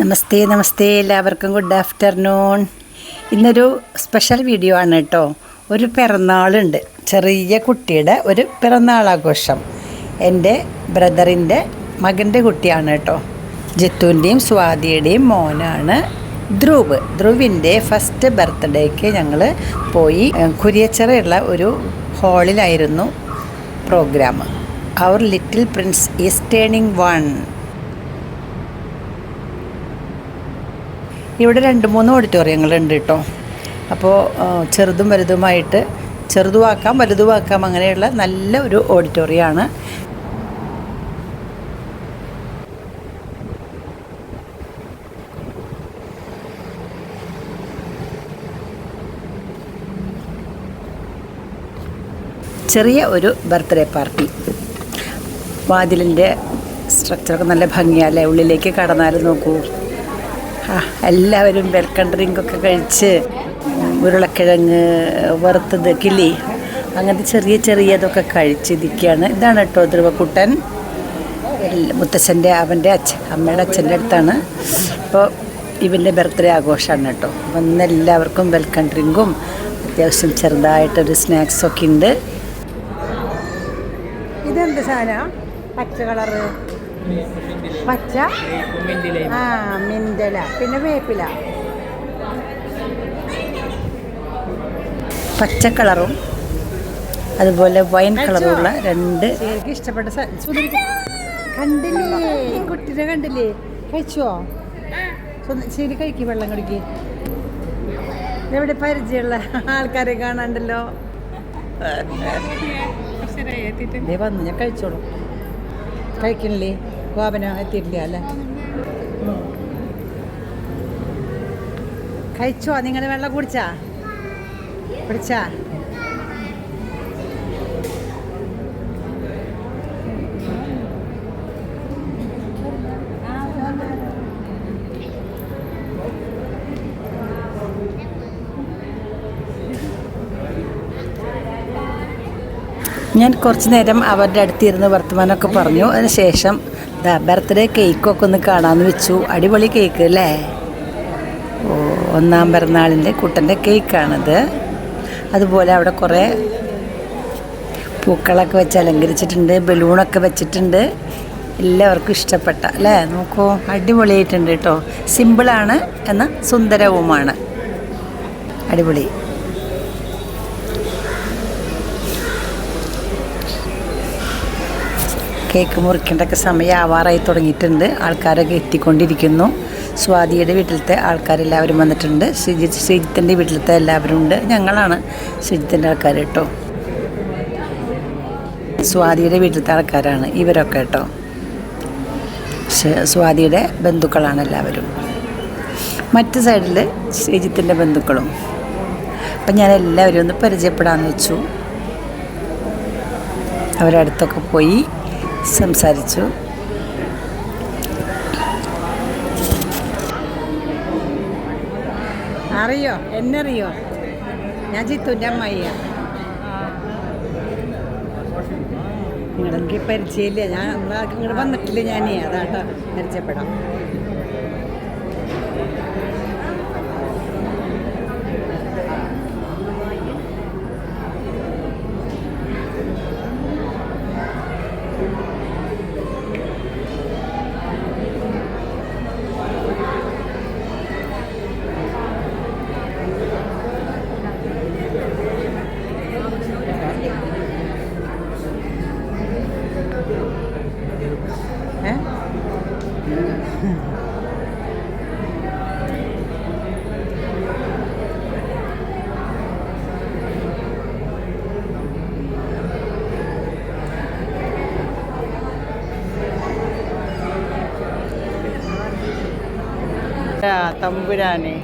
നമസ്തേ നമസ്തേ എല്ലാവർക്കും good afternoon ഇന്നൊരു special video ആണ് കേട്ടോ. ഒരു പിറന്നാളുണ്ട്. ചെറിയ കുട്ടിയുടെ ഒരു പിറന്നാളാഘോഷം എന്റെ ബ്രദറിന്റെ മകന്റെ കുട്ടിയാണ് കേട്ടോ. ജിത്തുവിന്റെയും സ്വാതിയുടെയും മോനാണ് ധ്രുവ്. ധ്രുവിന്റെ ഫസ്റ്റ് ബർത്ത്ഡേക്ക് ഞങ്ങൾ പോയി കുരിയച്ചിറയുള്ള ഒരു ഹാളിലായിരുന്നു programme our little prince is turning one ഇവിടെ രണ്ട് മൂന്ന് ഓഡിറ്റോറിയങ്ങളുണ്ട് കേട്ടോ. അപ്പോൾ ചെറുതും വലുതുമായിട്ട് ചെറുതുമാക്കാം വലുതുമാക്കാം അങ്ങനെയുള്ള നല്ല ഒരു ഓഡിറ്റോറിയമാണ് ചെറിയ ഒരു ബർത്ത്ഡേ പാർട്ടി. വാതിലിന്റെ സ്ട്രക്ചറൊക്കെ നല്ല ഭംഗിയല്ലേ ഉള്ളിലേക്ക് കടന്നാലും നോക്കൂ. എല്ലാവരും വെൽക്കം ഡ്രിങ്കൊക്കെ കഴിച്ച് ഉരുളക്കിഴങ്ങ് വറുത്തത് കിളി അങ്ങനത്തെ ചെറിയ ചെറിയതൊക്കെ കഴിച്ചിരിക്കുകയാണ് ഇതാണ് കേട്ടോ ധ്രുവക്കുട്ടൻ. മുത്തശ്ശന്റെ അവന്റെ അച്ഛൻ അമ്മയുടെ അച്ഛന്റെ അടുത്താണ്. ഇപ്പോൾ ഇവന്റെ ബർത്ത്ഡേ ആഘോഷമാണ് കേട്ടോ. അപ്പം ഇന്ന് എല്ലാവർക്കും വെൽക്കം ഡ്രിങ്കും അത്യാവശ്യം ചെറുതായിട്ടൊരു സ്നാക്സൊക്കെ ഉണ്ട്. ഇതെന്ത് സാധനം? പച്ച കളറ്. പച്ച? ആ മിന്തല. പിന്നെ വേപ്പില. പച്ച കളറും അതുപോലെ വൈൻ കളറുള്ള രണ്ട് എനിക്ക് ഇഷ്ടപ്പെട്ട കണ്ടില്ലേ? ഈ കുട്ടീനെ കണ്ടില്ലേ? കഴിച്ചോ? ശരി കഴിക്കും വെള്ളം കുടിക്ക്. എവിടെ പരിചയമുള്ള ആൾക്കാരെ കാണാണ്ടല്ലോ? വന്നു ഞാൻ കഴിച്ചോളൂ. കഴിക്കണില്ലേ? ഗോപന എത്തിയിട്ടില്ല അല്ലേ. കഴിച്ചോ? നിങ്ങൾ വെള്ളം കുടിച്ചാ? കുടിച്ചാ? ഞാൻ കുറച്ച് നേരം അവരുടെ അടുത്തിരുന്ന് വർത്തമാനമൊക്കെ പറഞ്ഞു. അതിനുശേഷം ദാ ബർത്ത്ഡേ കേക്കൊക്കെ ഒന്ന് കാണാമെന്ന് വെച്ചു. അടിപൊളി കേക്ക് അല്ലേ? ഓ ഒന്നാം പിറന്നാളിന്റെ കുട്ടന്റെ കേക്കാണത്. അതുപോലെ അവിടെ കുറേ പൂക്കളൊക്കെ വെച്ച് അലങ്കരിച്ചിട്ടുണ്ട് ബലൂണൊക്കെ വെച്ചിട്ടുണ്ട്. എല്ലാവർക്കും ഇഷ്ടപ്പെട്ട അല്ലേ? നോക്കൂ അടിപൊളിയായിട്ടുണ്ട് കേട്ടോ. സിമ്പിളാണ് എന്നാൽ സുന്ദരവുമാണ്. അടിപൊളി. കേക്ക് മുറിക്കേണ്ടൊക്കെ സമയം ആവാറായി തുടങ്ങിയിട്ടുണ്ട്. ആൾക്കാരൊക്കെ എത്തിക്കൊണ്ടിരിക്കുന്നു. സ്വാതിയുടെ വീട്ടിലത്തെ ആൾക്കാരെല്ലാവരും വന്നിട്ടുണ്ട്. ശ്രീജിത്ത് ശ്രീജിത്തിന്റെ വീട്ടിലത്തെ എല്ലാവരും ഉണ്ട്. ഞങ്ങളാണ് ശ്രീജിത്തിന്റെ ആൾക്കാർ കേട്ടോ. സ്വാതിയുടെ വീട്ടിലത്തെ ആൾക്കാരാണ് ഇവരൊക്കെ കേട്ടോ. സ്വാതിയുടെ ബന്ധുക്കളാണ് എല്ലാവരും. മറ്റു സൈഡിൽ ശ്രീജിത്തിന്റെ ബന്ധുക്കളും. അപ്പം ഞാൻ എല്ലാവരും ഒന്ന് പരിചയപ്പെടാമെന്ന് വെച്ചു. അവരടുത്തൊക്കെ പോയി. സംസാരിച്ചു. അറിയോ? എന്നറിയോ? ഞാൻ ജിത്തുന്റെ അമ്മയ്യാ നിങ്ങളെനിക്ക് പരിചയമില്ല. ഞാൻ ഇങ്ങോട്ട് വന്നിട്ടില്ല ഞാനേ. അതാട്ടോ പരിചയപ്പെടാം. തമ്പുരാനെ.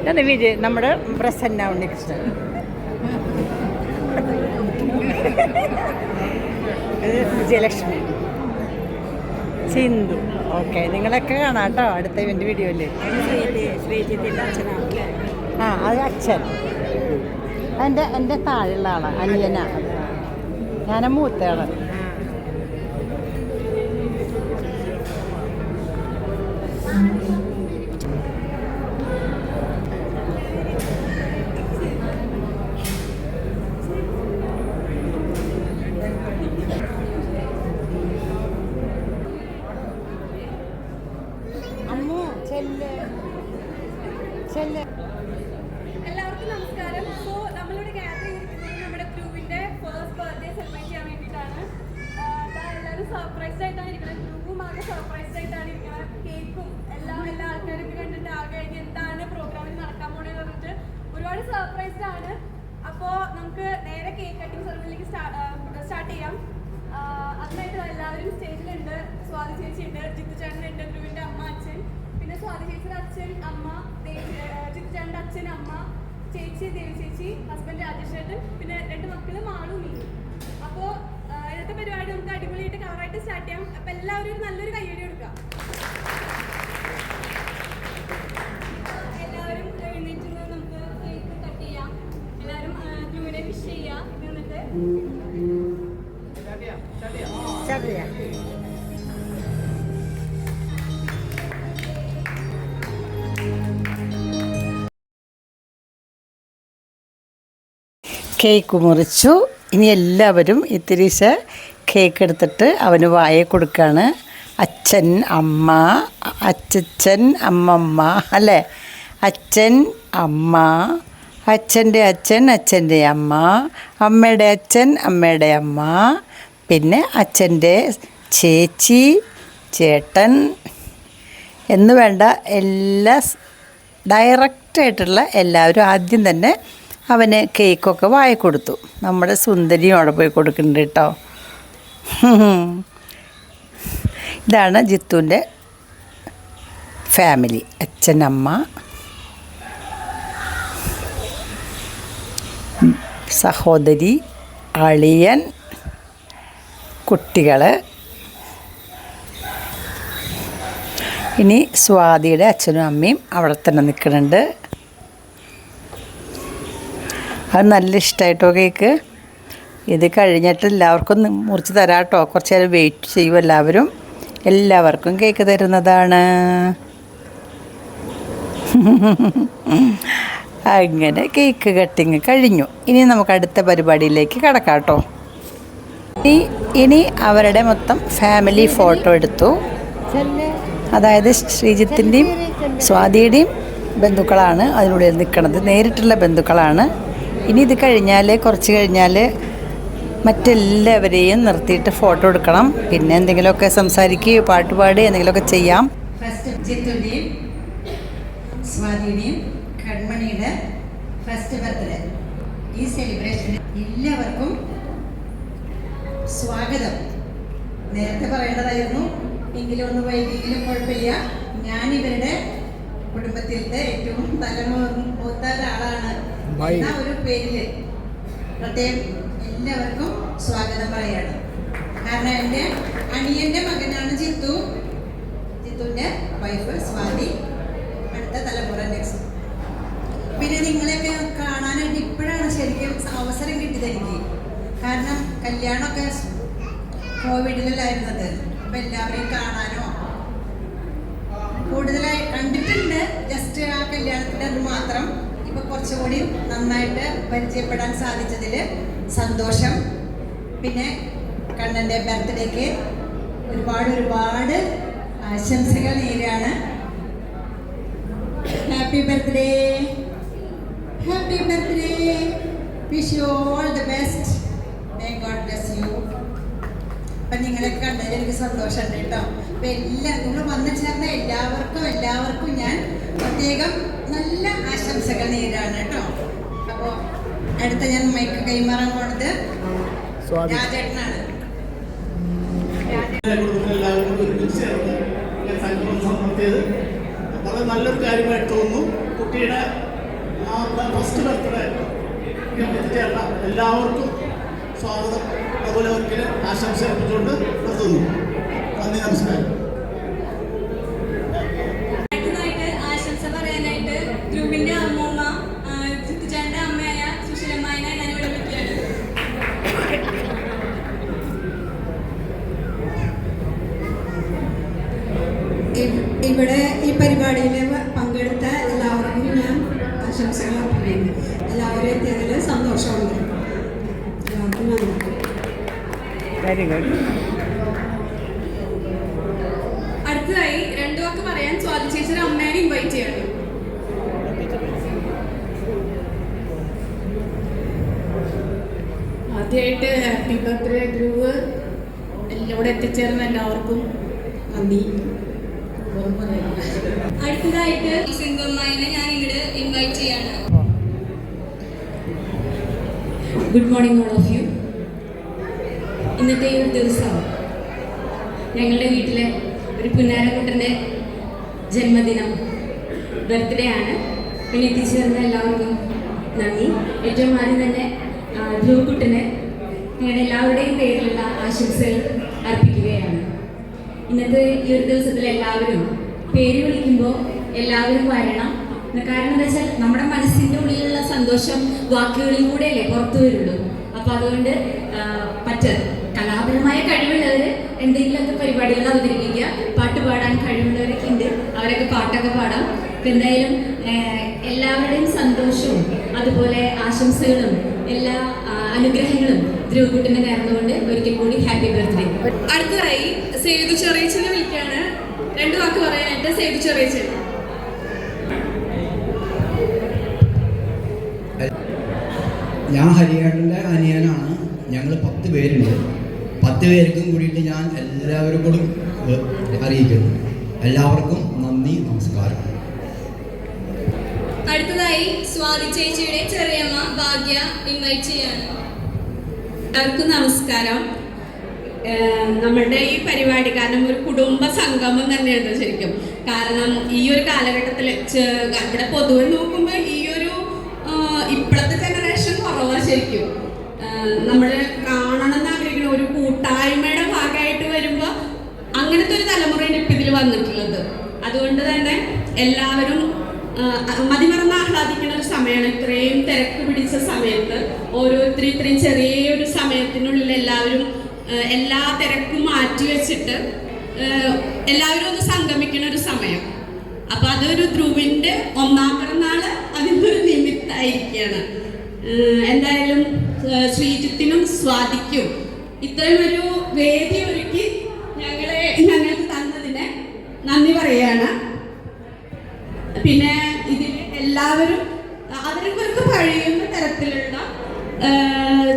ഇതാണ് വിജയ്? നമ്മുടെ പ്രസന്ന ഉണ്ണികൃഷ്ണൻ. വിജയലക്ഷ്മി. സിന്ധു. ഓക്കെ നിങ്ങളൊക്കെ കാണാം കേട്ടോ അടുത്ത ഇവന്റെ വീഡിയോയിൽ. ആ അത് അച്ഛൻ. എന്റെ എന്റെ താഴെയുള്ള ആളാണ് അനിയനാ. ഞാൻ മൂത്തയാൾ എല്ലാവർക്കും നമസ്കാരം സോ നമ്മളിവിടെ ഗ്യാദർ ചെയ്തിരിക്കുന്നത് നമ്മുടെ ഗ്രൂപ്പിന്റെ ഫസ്റ്റ് ബർത്ത്ഡേ സെലിബ്രേറ്റ് ചെയ്യാൻ വേണ്ടിയിട്ടാണ് ആഹ് ദാ എല്ലാവരും സർപ്രൈസ്ഡ് ആയിട്ടാണ് ഇരിക്കുന്നത് ഗ്രൂപ്പും ആകെ സർപ്രൈസ്ഡ് ആയിട്ടാണ് ഇരിക്കുന്നത് കേക്കും. എല്ലാം എല്ലാ ആൾക്കാരൊക്കെ കണ്ടിട്ട് ആകെ ഇനി എന്താണ് പ്രോഗ്രാമിൽ നടക്കാൻ പോണെന്ന് പറഞ്ഞിട്ട് ഒരുപാട് സർപ്രൈസ്ഡ് ആണ്. അപ്പോ നമുക്ക് നേരെ കേക്ക് കട്ടിംഗ് സെറമണിയിലേക്ക് സ്റ്റാർട്ട് ചെയ്യാം. അതിനായിട്ട് എല്ലാവരും സ്റ്റേജിലുണ്ട്. സ്വാതി ചേച്ചി ഉണ്ട് ജിത്തു ചേട്ടനുണ്ട് ധ്രുവിന്റെ അമ്മ പിന്നെ സ്വാതി ചേച്ചിയുടെ അച്ഛൻ അമ്മ ജിത്തു ചേട്ടന്റെ അച്ഛൻ അമ്മ ചേച്ചി ദേവി ചേച്ചി ഹസ്ബൻഡ് രാജേഷ് ചേട്ടൻ. പിന്നെ രണ്ട് മക്കൾ മാളു മീനു അപ്പോൾ ഇന്നത്തെ പരിപാടി നമുക്ക് അടിപൊളിയായിട്ട് കളറായിട്ട് സ്റ്റാർട്ട് ചെയ്യാം. അപ്പൊ എല്ലാവരും നല്ലൊരു കയ്യടി കൊടുക്കാം എല്ലാവരും എഴുന്നേറ്റ് നമുക്ക് കട്ട് ചെയ്യാം. എല്ലാവരും ചെയ്യാം. കേക്ക് മുറിച്ചു. ഇനി എല്ലാവരും ഇത്തിരിശ കേക്ക് എടുത്തിട്ട് അവന് വായ കൊടുക്കുകയാണ് അച്ഛൻ അമ്മ അച്ചച്ചൻ അമ്മമ്മ അല്ലേ? അച്ഛൻ അമ്മ അച്ഛന്റെ അച്ഛൻ അച്ഛന്റെ അമ്മ അമ്മയുടെ അച്ഛൻ അമ്മയുടെ അമ്മ പിന്നെ അച്ഛന്റെ ചേച്ചി ചേട്ടൻ എന്ന് വേണ്ട എല്ലാ ഡയറക്റ്റായിട്ടുള്ള എല്ലാവരും ആദ്യം തന്നെ അവന് കേക്കൊക്കെ വായി കൊടുത്തു നമ്മുടെ സുന്ദരിയും അവിടെ പോയി കൊടുക്കുന്നുണ്ട് കേട്ടോ. ഇതാണ് ജിത്തുവിന്റെ ഫാമിലി അച്ഛനമ്മ സഹോദരി അളിയൻ കുട്ടികൾ ഇനി സ്വാതിയുടെ അച്ഛനും അമ്മയും അവിടെ തന്നെ നിൽക്കുന്നുണ്ട്. അത് നല്ല ഇഷ്ടമായിട്ടോ കേക്ക്? ഇത് കഴിഞ്ഞിട്ട് എല്ലാവർക്കും മുറിച്ച് തരാം കേട്ടോ കുറച്ച് നേരം വെയിറ്റ് ചെയ്യും എല്ലാവരും. എല്ലാവർക്കും കേക്ക് തരുന്നതാണ്. അങ്ങനെ കേക്ക് കട്ടിങ് കഴിഞ്ഞു. ഇനി നമുക്ക് അടുത്ത പരിപാടിയിലേക്ക് കടക്കാം കേട്ടോ ഇനി ഇനി അവരുടെ മൊത്തം ഫാമിലി ഫോട്ടോ എടുത്തു. അതായത് ശ്രീജിത്തിന്റെയും സ്വാതിയുടെയും ബന്ധുക്കളാണ് അതിനുള്ളിൽ നിൽക്കുന്നത് നേരിട്ടുള്ള ബന്ധുക്കളാണ്. ഇനി ഇത് കഴിഞ്ഞാൽ കുറച്ച് കഴിഞ്ഞാൽ മറ്റെല്ലാവരെയും നിർത്തിയിട്ട് ഫോട്ടോ എടുക്കണം. പിന്നെ എന്തെങ്കിലുമൊക്കെ സംസാരിക്കുകയോ പാട്ടുപാടി എന്തെങ്കിലുമൊക്കെ ചെയ്യാം. ഫസ്റ്റ് ജിത്തുന്റെയും സ്വാതിയുടെയും കൺമണിയുടെ ഫസ്റ്റ് ബർത്ത്ഡേ ഈ സെലിബ്രേഷൻ എല്ലാവർക്കും സ്വാഗതം. നേരത്തെ പറയേണ്ടതായിരുന്നു എങ്കിലും ഒന്ന് വൈകിയെങ്കിലും കുഴപ്പമില്ല. ഞാൻ ഇവരുടെ കുടുംബത്തിലത്തെ ഏറ്റവും തലമുറ ഒരാളാണ് എന്ന ഒരു പേരിൽ പ്രത്യേകം എല്ലാവർക്കും സ്വാഗതം പറയാണ്. കാരണം എന്റെ അനിയന്റെ മകനാണ് ജിത്തു. ജിത്തുവിന്റെ വൈഫ് സ്വാതി. അടുത്ത തലമുറ നെക്സ്റ്റ് പിന്നെ നിങ്ങളെയൊക്കെ കാണാനായിട്ട് ഇപ്പോഴാണ് ശരിക്കും അവസരം കിട്ടിയത് എനിക്ക്. കാരണം കല്യാണമൊക്കെ കോവിഡിലായിരുന്നത് അപ്പം എല്ലാവരെയും കാണാനോ? കൂടുതലായി കണ്ടിട്ടുണ്ട്. ജസ്റ്റ് ആ കല്യാണത്തിന്റെ അത് മാത്രം. കുറച്ചുകൂടി നന്നായിട്ട് പരിചയപ്പെടാൻ സാധിച്ചതിൽ സന്തോഷം. പിന്നെ കണ്ണന്റെ ബർത്ത്ഡേക്ക് ഒരുപാട് ഒരുപാട് ആശംസകൾ നേരെയാണ്. Happy birthday happy birthday wish you all the best may God bless you അപ്പം നിങ്ങളെ കണ്ടതിൽ എനിക്ക് സന്തോഷമുണ്ട് കേട്ടോ. അപ്പം എല്ലാ നിങ്ങൾ വന്നു ചേർന്ന എല്ലാവർക്കും എല്ലാവർക്കും ഞാൻ പ്രത്യേകം നല്ല ആശംസകൾ നേരാണ് കേട്ടോ. അപ്പോ അടുത്ത ഞാൻ മൈക്ക് കൈമാറാൻ പോണത് രാജേട്ടനാണ്. വളരെ നല്ലൊരു കാര്യമായിട്ട് തോന്നുന്നു. കുട്ടിയുടെ ആ ഫസ്റ്റ് ബർത്ത്ഡേ എത്തിച്ചേർന്ന എല്ലാവർക്കും സ്വാഗതം. അതുപോലെ അവർക്ക് ആശംസ അർപ്പിച്ചുകൊണ്ട് നിർത്തുന്നു. നന്ദി നമസ്കാരം. വെരി ഗുഡ് അടുത്തതായി രണ്ടു വാക്ക് പറയാൻ സ്വാതി അമ്മേനെ ഇൻവൈറ്റ് ചെയ്യണം. ആദ്യമായിട്ട് ഹാപ്പി ബർത്ത്ഡേ ഗ്രൂവ് എല്ലാവരും എത്തിച്ചേർന്ന എല്ലാവർക്കും നന്ദി. ഓർമ്മ പറയാം അടുത്തതായിട്ട് സിംഗമ്മനെ ഞാൻ ഇവിടെ ഇൻവൈറ്റ് ചെയ്യാണ്. Good morning all of you ഇന്നത്തെ ഒരു ദിവസം ഞങ്ങളുടെ വീട്ടിലെ ഒരു പുന്നാരക്കുട്ടന്റെ ജന്മദിനം ബർത്ത്ഡേ ആണ്. പിന്നെ എത്തിച്ചേർന്ന എല്ലാവർക്കും നന്ദി. ഏറ്റവും ആദ്യം തന്നെ ധ്രുവക്കുട്ടന് ഞങ്ങളുടെ എല്ലാവരുടെയും പേരിലുള്ള ആശംസകൾ അർപ്പിക്കുകയാണ്. ഇന്നത്തെ ഈ ഒരു ദിവസത്തിൽ എല്ലാവരും പേര് വിളിക്കുമ്പോൾ എല്ലാവരും വരണം. കാരണം എന്താ വെച്ചാൽ നമ്മുടെ മനസ്സിന്റെ ഉള്ളിലുള്ള സന്തോഷം വാക്കുകളിൽ കൂടെയല്ലേ പുറത്തു വരുള്ളൂ. അപ്പം അതുകൊണ്ട് മറ്റ് കലാപരമായ കഴിവുള്ളവർ എന്തെങ്കിലുമൊക്കെ പരിപാടികൾ അവതരിപ്പിക്കുക പാട്ട് പാടാൻ കഴിവുള്ളവരൊക്കെ ഉണ്ട് അവരൊക്കെ പാട്ടൊക്കെ പാടാം. അപ്പം എന്തായാലും എല്ലാവരുടെയും സന്തോഷവും അതുപോലെ ആശംസകളും എല്ലാ അനുഗ്രഹങ്ങളും ധ്രുവകുട്ടിനെ നേർന്നുകൊണ്ട് ഒരിക്കൽ കൂടി ഹാപ്പി ബർത്ത്ഡേ. അടുത്തതായി സേതു ചെറിയച്ചനെ വിളിക്കാണ് രണ്ട് വാക്ക് പറയാനായിട്ട് സേതു ചെറിയച്ചൻ ഞാൻ ഹരിയാടിന്റെ അനിയനാണ്. ഞങ്ങൾ പത്ത് പേരുണ്ട്. പത്ത് പേർക്കും കൂടിയിട്ട് ഞാൻ എല്ലാവരും കൂടി അറിയിക്കുന്നു. എല്ലാവർക്കും നന്ദി നമസ്കാരം. അടുത്തതായി സ്വാതി ചേച്ചിയുടെ ചെറിയമ്മ ഭാഗ്യ ഇൻവൈറ്റ് ചെയ്യാണ്. എല്ലാവർക്കും നമസ്കാരം. നമ്മളുടെ ഈ പരിപാടി കാരണം ഒരു കുടുംബ സംഗമം തന്നെയാണ് ശരിക്കും. കാരണം ഈ ഒരു കാലഘട്ടത്തിൽ ഇവിടെ പൊതുവെ നോക്കുമ്പോൾ ഈ ഒരു ഇപ്പോഴത്തെ ജനറേഷൻ കുറവാണ് ശരിക്കും. നമ്മൾ കാണണം എന്ന് ആഗ്രഹിക്കുന്ന ഒരു കൂട്ടായ്മയുടെ ഭാഗമായിട്ട് വരുമ്പോൾ അങ്ങനത്തെ ഒരു തലമുറയാണ് ഇപ്പം ഇതിൽ വന്നിട്ടുള്ളത്. അതുകൊണ്ട് തന്നെ എല്ലാവരും മതിമറന്ന് ആഹ്ലാദിക്കുന്ന ഒരു സമയമാണ് ഇത്രയും തിരക്ക് പിടിച്ച സമയത്ത് ഓരോരുത്തരും ഇത്രയും ചെറിയൊരു സമയത്തിനുള്ളിൽ എല്ലാവരും എല്ലാ തിരക്കും മാറ്റി വെച്ചിട്ട് എല്ലാവരും ഒന്ന് സംഗമിക്കുന്ന ഒരു സമയം. അപ്പൊ അതൊരു ധ്രുവിന്റെ ഒന്നാം പിറന്നാൾ അതിനൊരു നിമിത്തായിരിക്കുകയാണ് ആഹ് എന്തായാലും ശ്രീജിത്തിനും സ്വാദിക്കും ഇത്രയും ഒരു വേദി ഒരുക്കി ഞങ്ങളെ ഞങ്ങൾക്ക് തന്നതിന് നന്ദി പറയാണ്. പിന്നെ ഇതിൽ എല്ലാവരും അവർക്ക് കഴിയുന്ന തരത്തിലുള്ള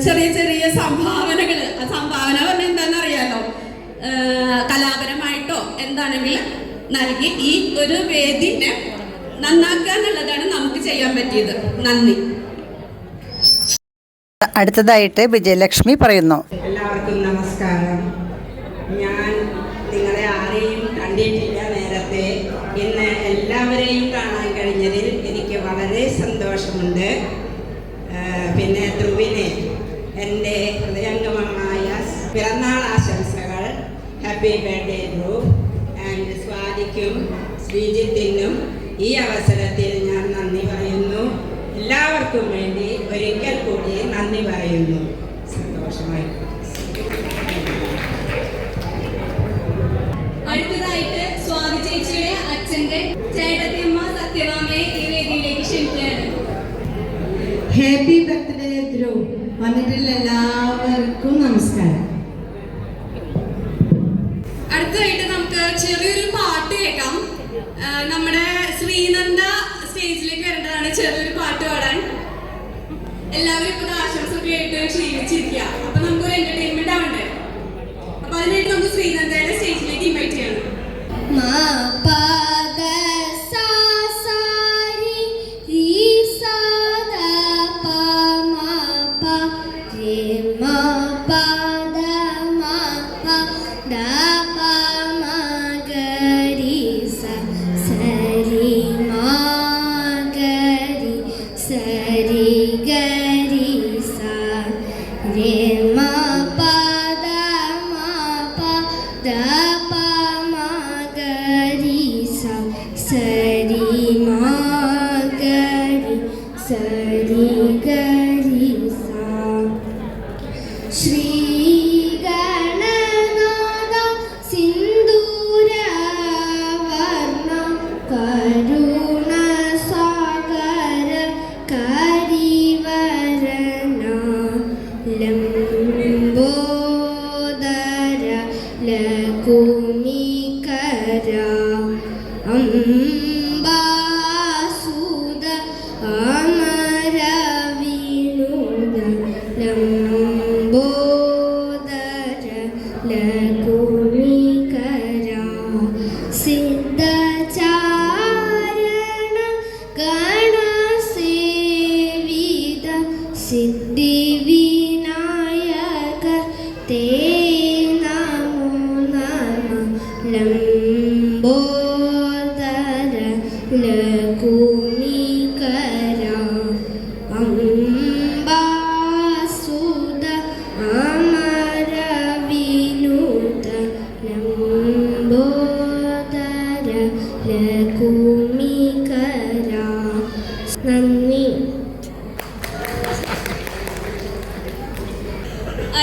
ചെറിയ ചെറിയ സംഭാവനകൾ ആ സംഭാവന പറഞ്ഞാൽ എന്താണെന്ന് അറിയാലോ കലാപരമായിട്ടോ എന്താണെങ്കിലും നൽകി ഈ ഒരു വേദിനെ നന്നാക്കുക എന്നുള്ളതാണ് നമുക്ക് ചെയ്യാൻ പറ്റിയത്. നന്ദി. അടുത്തതായിട്ട് വിജയലക്ഷ്മി പറയുന്നു. എല്ലാവർക്കും നമസ്കാരം ഞാൻ നിങ്ങളെ ആരെയും കണ്ടിട്ടില്ല നേരത്തെ ഇന്ന് എല്ലാവരെയും കാണാൻ കഴിഞ്ഞതിൽ എനിക്ക് വളരെ സന്തോഷമുണ്ട് ആ, പിന്നെ ധ്രുവിനെ എന്റെ ഹൃദയംഗമമായ പിറന്നാൾ ആശംസകൾ. ഹാപ്പി ബർത്ത്ഡേ ഗ്രൂപ്പ് ആൻഡ് സ്വാതിക്കും ശ്രീജിത്തിനും ഈ അവസരത്തിൽ ഞാൻ നന്ദി പറയുന്നു. എല്ലാവർക്കും വേണ്ടി ഒരിക്കൽ കൂടി നന്ദി പറയുന്നു. സന്തോഷമായി. അടുത്തതായിട്ട് സ്വാതി ചേച്ചിയുടെ അച്ഛന്റെ ചേട്ടത്തിയമ്മ സത്യഭാമയെ ഈ വേദിയിലേക്ക് ക്ഷണിക്കുകയാണ്. ഹാപ്പി ബർത്ത്ഡേ ധ്രുവ് വന്നിട്ടുള്ള എല്ലാവർക്കും നമസ്കാരം. എല്ലാവരും ഇപ്പൊ ആശംസൊക്കെ ആയിട്ട് ക്ഷീണിച്ചിരിക്കുക അപ്പൊ നമുക്കൊരു എന്റർടൈൻമെന്റ് ആവണ്ടേ? അപ്പൊ അതിനായിട്ട് നമുക്ക് ശ്രീനന്ദയുടെ സ്റ്റേജിലേക്ക് ഇൻവൈറ്റ് ചെയ്യണം. لكم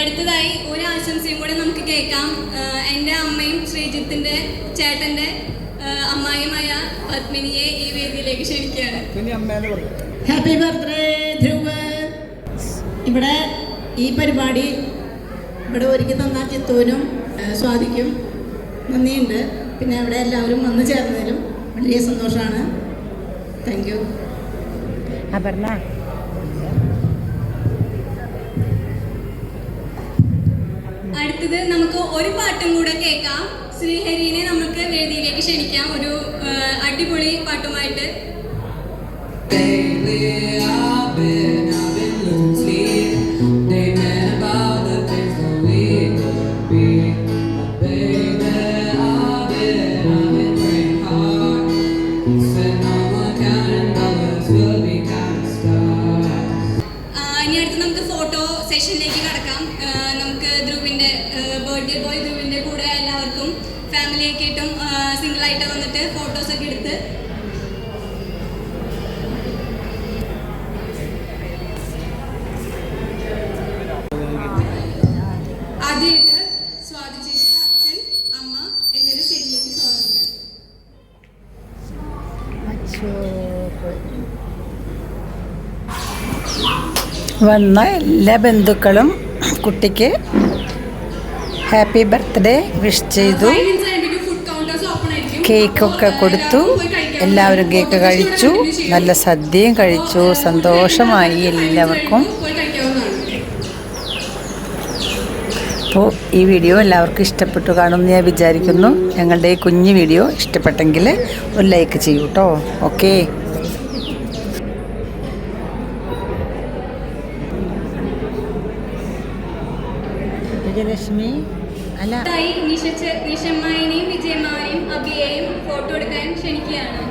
അടുത്തതായി ഒരു ആശംസയും കൂടെ നമുക്ക് കേൾക്കാം. എന്റെ അമ്മയും ശ്രീജിത്തിന്റെ ചേട്ടന്റെ അമ്മായിയുമായ പത്മിനിയെ ഈ വേദിയിലേക്ക് ക്ഷണിക്കുകയാണ്. ഹാപ്പി ബർത്ത്ഡേ ധ്രുവ് ഇവിടെ ഈ പരിപാടി ഇവിടെ ഒരുക്കി തന്ന ചിത്തൂരും സ്വാധിക്കും നന്ദിയുണ്ട്. പിന്നെ ഇവിടെ എല്ലാവരും വന്നു ചേർന്നതിലും വലിയ സന്തോഷമാണ്. താങ്ക് യു അപർണ അടുത്തത് നമുക്ക് ഒരു പാട്ടും കൂടെ കേൾക്കാം. ശ്രീഹരിനെ നമുക്ക് വേദിയിലേക്ക് ക്ഷണിക്കാം. ഒരു അടിപൊളി പാട്ടുമായിട്ട്. വന്ന എല്ലാ ബന്ധുക്കളും കുട്ടിക്ക് ഹാപ്പി ബർത്ത്ഡേ വിഷ് ചെയ്തു. കേക്കൊക്കെ കൊടുത്തു എല്ലാവരും കേക്ക് കഴിച്ചു. നല്ല സദ്യയും കഴിച്ചു സന്തോഷമായി എല്ലാവർക്കും അപ്പോൾ ഈ വീഡിയോ എല്ലാവർക്കും ഇഷ്ടപ്പെട്ടു കാണുമെന്ന് ഞാൻ വിചാരിക്കുന്നു. ഞങ്ങളുടെ ഈ കുഞ്ഞു വീഡിയോ ഇഷ്ടപ്പെട്ടെങ്കിൽ ഒരു ലൈക്ക് ചെയ്യൂ കേട്ടോ ഓക്കേ. വിജയലക്ഷ്മി അല്ല. അബിയെയും ഫോട്ടോ എടുക്കാൻ ക്ഷണിക്കുകയാണ്.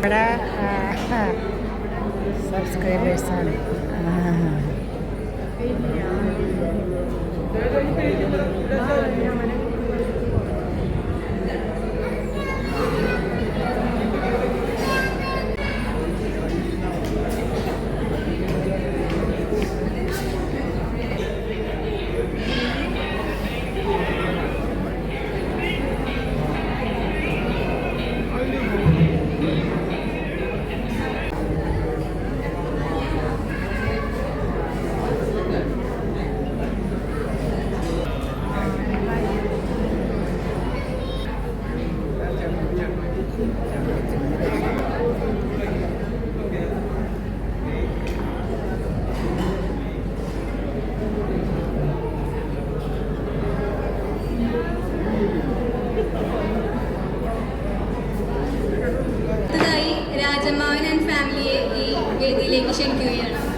para suscribirse. Ah. അച്ഛമ്മാവൻ ആൻഡ് ഫാമിലിയെ ഈ വേദിയിലേക്ക് ക്ഷണിക്കുകയാണ്.